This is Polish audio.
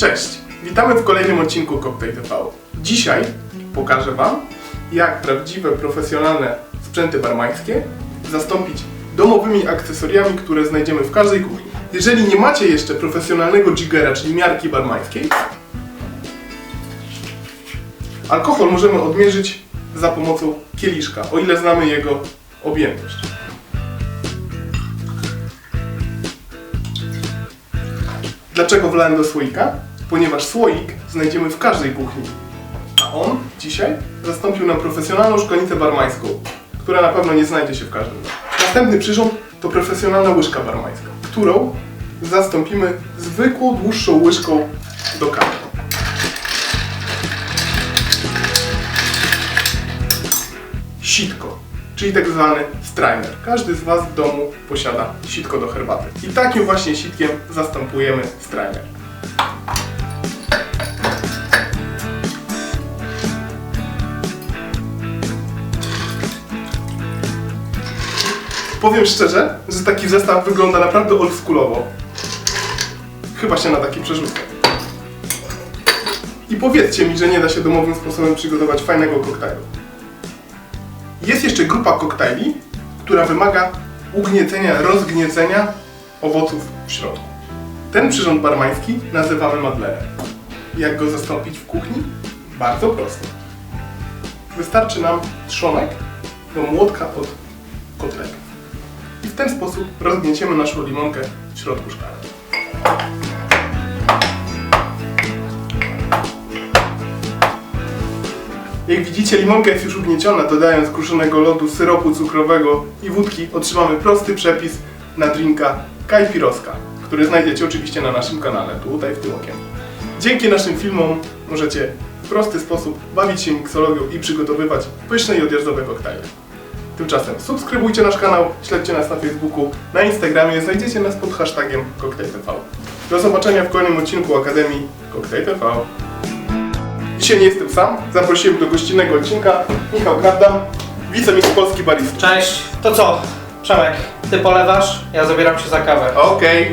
Cześć, witamy w kolejnym odcinku Cocktail TV. Dzisiaj pokażę Wam, jak prawdziwe, profesjonalne sprzęty barmańskie zastąpić domowymi akcesoriami, które znajdziemy w każdej kuchni. Jeżeli nie macie jeszcze profesjonalnego jiggera, czyli miarki barmańskiej, alkohol możemy odmierzyć za pomocą kieliszka, o ile znamy jego objętość. Dlaczego wlałem do słoika? Ponieważ słoik znajdziemy w każdej kuchni. A on dzisiaj zastąpił nam profesjonalną szklanicę barmańską, która na pewno nie znajdzie się w każdym. Następny przyrząd to profesjonalna łyżka barmańska, którą zastąpimy zwykłą, dłuższą łyżką do kawy. Sitko, czyli tak zwany strainer. Każdy z Was w domu posiada sitko do herbaty. I takim właśnie sitkiem zastępujemy strainer. Powiem szczerze, że taki zestaw wygląda naprawdę oldschoolowo. Chyba się na taki przerzucę. I powiedzcie mi, że nie da się domowym sposobem przygotować fajnego koktajlu. Jest jeszcze grupa koktajli, która wymaga ugniecenia, rozgniecenia owoców w środku. Ten przyrząd barmański nazywamy madlerem. Jak go zastąpić w kuchni? Bardzo prosto. Wystarczy nam trzonek do młotka od ten sposób rozgnieciemy naszą limonkę w środku szklanki. Jak widzicie, limonka jest już ugnieciona, dodając kruszonego lodu, syropu cukrowego i wódki otrzymamy prosty przepis na drinka kajpiroska, który znajdziecie oczywiście na naszym kanale, tutaj w tym okienku. Dzięki naszym filmom możecie w prosty sposób bawić się miksologią i przygotowywać pyszne i odjazdowe koktajle. Tymczasem subskrybujcie nasz kanał, śledźcie nas na Facebooku, na Instagramie, znajdziecie nas pod hashtagiem CocktailTV. Do zobaczenia w kolejnym odcinku Akademii Cocktail TV. Dzisiaj nie jestem sam, zaprosiłem do gościnnego odcinka Michał Kradam, wicemistrz Polski barista. Cześć. To co? Przemek, ty polewasz, ja zabieram się za kawę. Okej.